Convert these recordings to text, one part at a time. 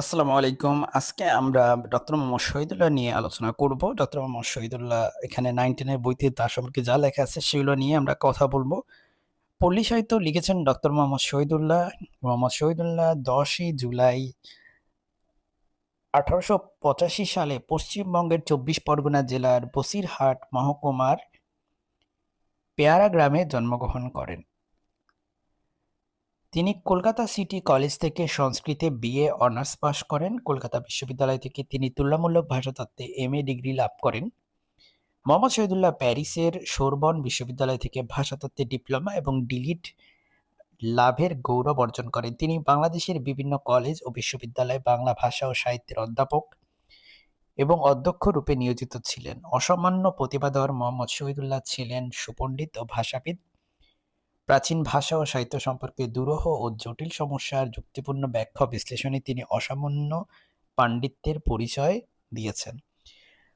আসসালামু আলাইকুম। আজকে আমরা ডক্টর মোহাম্মদ শহীদুল্লাহ নিয়ে আলোচনা করব। ডক্টর মোহাম্মদ শহীদুল্লাহ এখানে 9-10 এর বইতে তার সম্পর্কে যা লেখা আছে সেগুলো নিয়ে আমরা কথা বলব। পল্লী সাহিত্য লিখেছেন ডক্টর মোহাম্মদ শহীদুল্লাহ। মোহাম্মদ শহীদুল্লাহ 10ই জুলাই 1885 সালে পশ্চিমবঙ্গের 24 পরগনা জেলার বসিরহাট মহকুমার পেয়ারা গ্রামে জন্মগ্রহণ করেন। তিনি কলকাতা সিটি কলেজ থেকে সংস্কৃতে বিএ অনার্স পাশ করেন। কলকাতা বিশ্ববিদ্যালয় থেকে তিনি তুলনামূলক ভাষাতত্ত্বে এমএ ডিগ্রি লাভ করেন। মোহাম্মদ শহীদুল্লাহ প্যারিসের সোরবন বিশ্ববিদ্যালয় থেকে ভাষাতত্ত্বে ডিপ্লোমা এবং ডিলিট লাভের গৌরব অর্জন করেন। তিনি বাংলাদেশের বিভিন্ন কলেজ ও বিশ্ববিদ্যালয়ে বাংলা ভাষা ও সাহিত্যের অধ্যাপক এবং অধ্যক্ষ রূপে নিয়োজিত ছিলেন। অসামান্য প্রতিভাধর মোহাম্মদ শহীদুল্লাহ ছিলেন সুপণ্ডিত ও ভাষাবিদ। প্রাচীন ভাষা ও সাহিত্য সম্পর্কে দুরূহ ও জটিল সমস্যার যুক্তিপূর্ণ ব্যাখ্যা বিশ্লেষণে তিনি অসামান্য পাণ্ডিত্যের পরিচয় দিয়েছেন।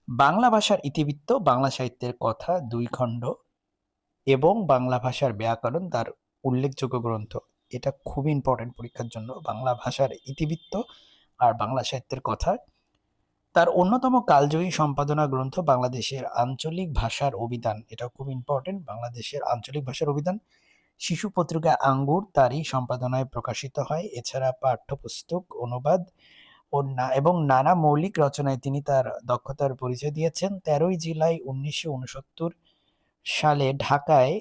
বাংলা ভাষার ইতিবৃত্ত, বাংলা সাহিত্যের কথা দুই খণ্ড এবং বাংলা ভাষার ব্যাকরণ তার উল্লেখযোগ্য গ্রন্থ। এটা খুবই ইম্পর্টেন্ট পরীক্ষার জন্য। বাংলা ভাষার ইতিবৃত্ত আর বাংলা সাহিত্যের কথা। তার অন্যতম কালজয়ী সম্পাদনা গ্রন্থ বাংলাদেশের আঞ্চলিক ভাষার অভিধান। এটা খুব ইম্পর্টেন্ট। বাংলাদেশের আঞ্চলিক ভাষার অভিধান। শিশু পত্রিকা আঙ্গুর তারই সম্পাদনায় প্রকাশিত হয়। এছাড়া পাঠ্যপুস্তক, অনুবাদ ও এবং নানা মৌলিক রচনায় তিনি তার দক্ষতার পরিচয় দিয়েছেন। ১৩ই জুলাই ১৯৬৯ সালে ঢাকায়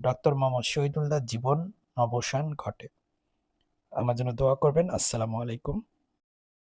ডক্টর মোহাম্মদ শহীদুল্লাহর জীবন অবসান ঘটে। আমার জন্য দোয়া করবেন। আসসালামু আলাইকুম।